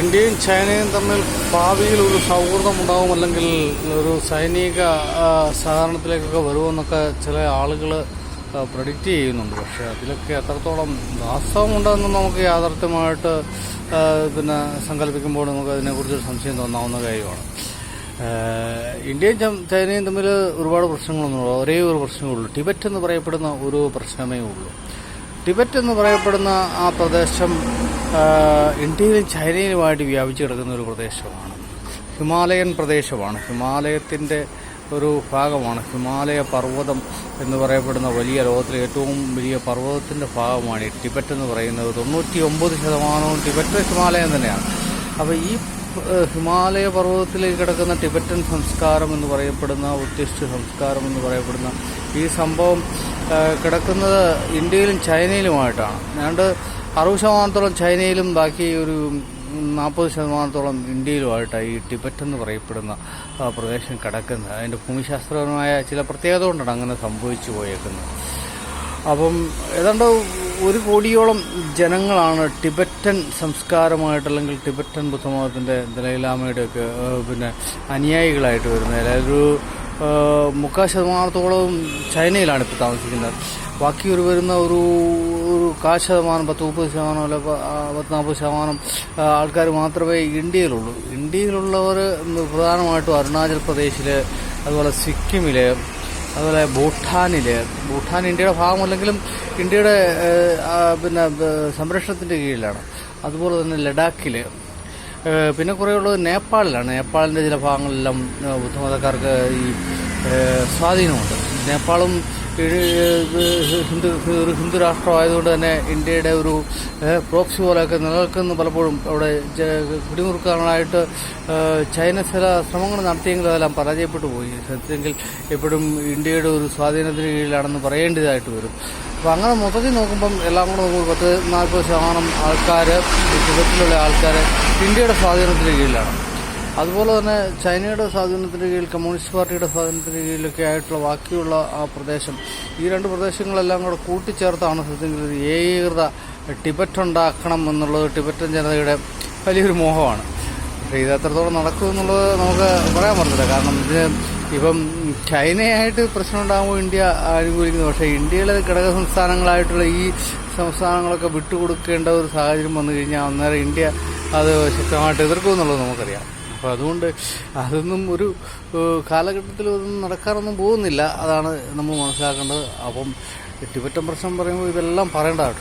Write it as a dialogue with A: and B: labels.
A: ഇന്ത്യയും ചൈനയും തമ്മിൽ ഭാവിയിൽ ഒരു സൗഹൃദമുണ്ടാവും അല്ലെങ്കിൽ ഒരു സൈനിക സഹകരണത്തിലേക്കൊക്കെ വരുമെന്നൊക്കെ ചില ആളുകൾ പ്രഡിക്റ്റ് ചെയ്യുന്നുണ്ട്. പക്ഷേ അതിലൊക്കെ എത്രത്തോളം വാസ്തവമുണ്ടെന്ന് നമുക്ക് യാഥാർത്ഥ്യമായിട്ട് പിന്നെ സങ്കല്പിക്കുമ്പോൾ നമുക്ക് അതിനെക്കുറിച്ച് സംശയം തോന്നാവുന്ന കാര്യമാണ്. ഇന്ത്യയും ചൈനയും തമ്മിൽ ഒരുപാട് പ്രശ്നങ്ങളൊന്നും ഒരേ ഒരു പ്രശ്നമേ ഉള്ളൂ. ടിബറ്റ് എന്ന് പറയപ്പെടുന്ന ഒരു പ്രശ്നമേ ഉള്ളൂ. ടിബറ്റ് എന്ന് പറയപ്പെടുന്ന ആ പ്രദേശം ഇന്ത്യയിലും ചൈനയിലുമായിട്ട് വ്യാപിച്ചു കിടക്കുന്ന ഒരു പ്രദേശമാണ്. ഹിമാലയൻ പ്രദേശമാണ്. ഹിമാലയത്തിന്റെ ഒരു ഭാഗമാണ്. ഹിമാലയ പർവതം എന്ന് പറയപ്പെടുന്ന വലിയ ലോകത്തിലെ ഏറ്റവും വലിയ പർവതത്തിന്റെ ഭാഗമാണ് ഈ ടിബറ്റ് എന്ന് പറയുന്നത്. തൊണ്ണൂറ്റി ഒമ്പത് ശതമാനവും ടിബറ്റ് ഹിമാലയം തന്നെയാണ്. അപ്പോൾ ഈ ഹിമാലയ പർവതത്തിലേക്ക് കിടക്കുന്ന ടിബറ്റൻ സംസ്കാരം എന്ന് പറയപ്പെടുന്ന ഉദ്ദേശിച്ച സംസ്കാരം എന്ന് പറയപ്പെടുന്ന ഈ സംഭവം കിടക്കുന്നത് ഇന്ത്യയിലും ചൈനയിലുമായിട്ടാണ്. ഏതാണ്ട് അറുപത് ശതമാനത്തോളം ചൈനയിലും ബാക്കി ഒരു നാൽപ്പത് ശതമാനത്തോളം ഇന്ത്യയിലുമായിട്ടാണ് ഈ ടിബറ്റ് എന്ന് പറയപ്പെടുന്ന പ്രദേശം കിടക്കുന്നത്. അതിന്റെ ഭൂമിശാസ്ത്രപരമായ ചില പ്രത്യേകത കൊണ്ടാണ് അങ്ങനെ സംഭവിച്ചു പോയേക്കുന്നത്. അപ്പം ഏതാണ്ട് ഒരു കോടിയോളം ജനങ്ങളാണ് ടിബറ്റൻ സംസ്കാരമായിട്ട് അല്ലെങ്കിൽ ടിബറ്റൻ ബുദ്ധമതത്തിന്റെ ദലൈലാമയുടെയൊക്കെ പിന്നെ അനുയായികളായിട്ട് വരുന്നത്. അതായത് ഒരു മുക്കാൽ ശതമാനത്തോളം ചൈനയിലാണ് ഇപ്പോൾ താമസിക്കുന്നത്. ബാക്കി ഒരു വരുന്ന ഒരു കാൽ ശതമാനം പത്ത് മുപ്പത് ശതമാനം അല്ല പത്ത് നാൽപ്പത് ശതമാനം ആൾക്കാർ മാത്രമേ ഇന്ത്യയിലുള്ളൂ. ഇന്ത്യയിലുള്ളവർ പ്രധാനമായിട്ടും അരുണാചൽ പ്രദേശിൽ അതുപോലെ സിക്കിമിൽ അതുപോലെ ഭൂട്ടാനിൽ ഭൂട്ടാൻ ഇന്ത്യയുടെ ഭാഗമല്ലെങ്കിലും ഇന്ത്യയുടെ പിന്നെ സംരക്ഷണത്തിന്റെ കീഴിലാണ്. അതുപോലെ തന്നെ ലഡാക്കിൽ പിന്നെ കുറേ ഉള്ളത് നേപ്പാളിലാണ്. നേപ്പാളിന്റെ ചില ഭാഗങ്ങളിലെല്ലാം ബുദ്ധമതക്കാർക്ക് ഈ സ്വാധീനമുണ്ട്. നേപ്പാളും ഹിന്ദു ഹിന്ദു രാഷ്ട്രമായതുകൊണ്ട് തന്നെ ഇന്ത്യയുടെ ഒരു പ്രോക്സി പോലെയൊക്കെ നിലനിൽക്കുന്നു പലപ്പോഴും. അവിടെ കുടിമുറുക്കാനായിട്ട് ചൈന ചില ശ്രമങ്ങൾ നടത്തിയെങ്കിലും അതെല്ലാം പരാജയപ്പെട്ടു പോയി. സത്യമെങ്കിൽ എപ്പോഴും ഇന്ത്യയുടെ ഒരു സ്വാധീനത്തിന് കീഴിലാണെന്ന് പറയേണ്ടതായിട്ട് വരും. അപ്പോൾ അങ്ങനെ മൊത്തത്തിൽ നോക്കുമ്പം എല്ലാം കൂടെ നോക്കുമ്പോൾ പത്ത് നാൽപ്പത് ശതമാനം ആൾക്കാർ ടിബറ്റിലുള്ള ആൾക്കാർ ഇന്ത്യയുടെ സ്വാധീനത്തിന് കീഴിലാണ്. അതുപോലെ തന്നെ ചൈനയുടെ സ്വാധീനത്തിന് കീഴിൽ കമ്മ്യൂണിസ്റ്റ് പാർട്ടിയുടെ സ്വാധീനത്തിന് കീഴിലൊക്കെ ആയിട്ടുള്ള ബാക്കിയുള്ള ആ പ്രദേശം ഈ രണ്ട് പ്രദേശങ്ങളെല്ലാം കൂടെ കൂട്ടിച്ചേർത്താണ് സത്യത്തിൽ ഒരു ഏകീകൃത ടിബറ്റ് ഉണ്ടാക്കണം എന്നുള്ളത് ടിബറ്റൻ ജനതയുടെ വലിയൊരു മോഹമാണ്. പക്ഷേ ഇത് എത്രത്തോളം നടക്കും എന്നുള്ളത് നമുക്ക് പറയാൻ പറ്റില്ല കാരണം ഇത് ഇപ്പം ചൈനയായിട്ട് പ്രശ്നം ഉണ്ടാകുമ്പോൾ ഇന്ത്യ അനുകൂലിക്കുന്നു. പക്ഷേ ഇന്ത്യയിലെ ഘടക സംസ്ഥാനങ്ങളായിട്ടുള്ള ഈ സംസ്ഥാനങ്ങളൊക്കെ വിട്ടുകൊടുക്കേണ്ട ഒരു സാഹചര്യം വന്നു കഴിഞ്ഞാൽ അന്നേരം ഇന്ത്യ അത് ശക്തമായിട്ട് എതിർക്കുമെന്നുള്ളത് നമുക്കറിയാം. അപ്പോൾ അതുകൊണ്ട് അതൊന്നും ഒരു കാലഘട്ടത്തിൽ ഒന്നും നടക്കാറൊന്നും പോകുന്നില്ല. അതാണ് നമ്മൾ മനസ്സിലാക്കേണ്ടത്. അപ്പം ടിബറ്റൻ പ്രശ്നം പറയുമ്പോൾ ഇതെല്ലാം പറയേണ്ടതാണ്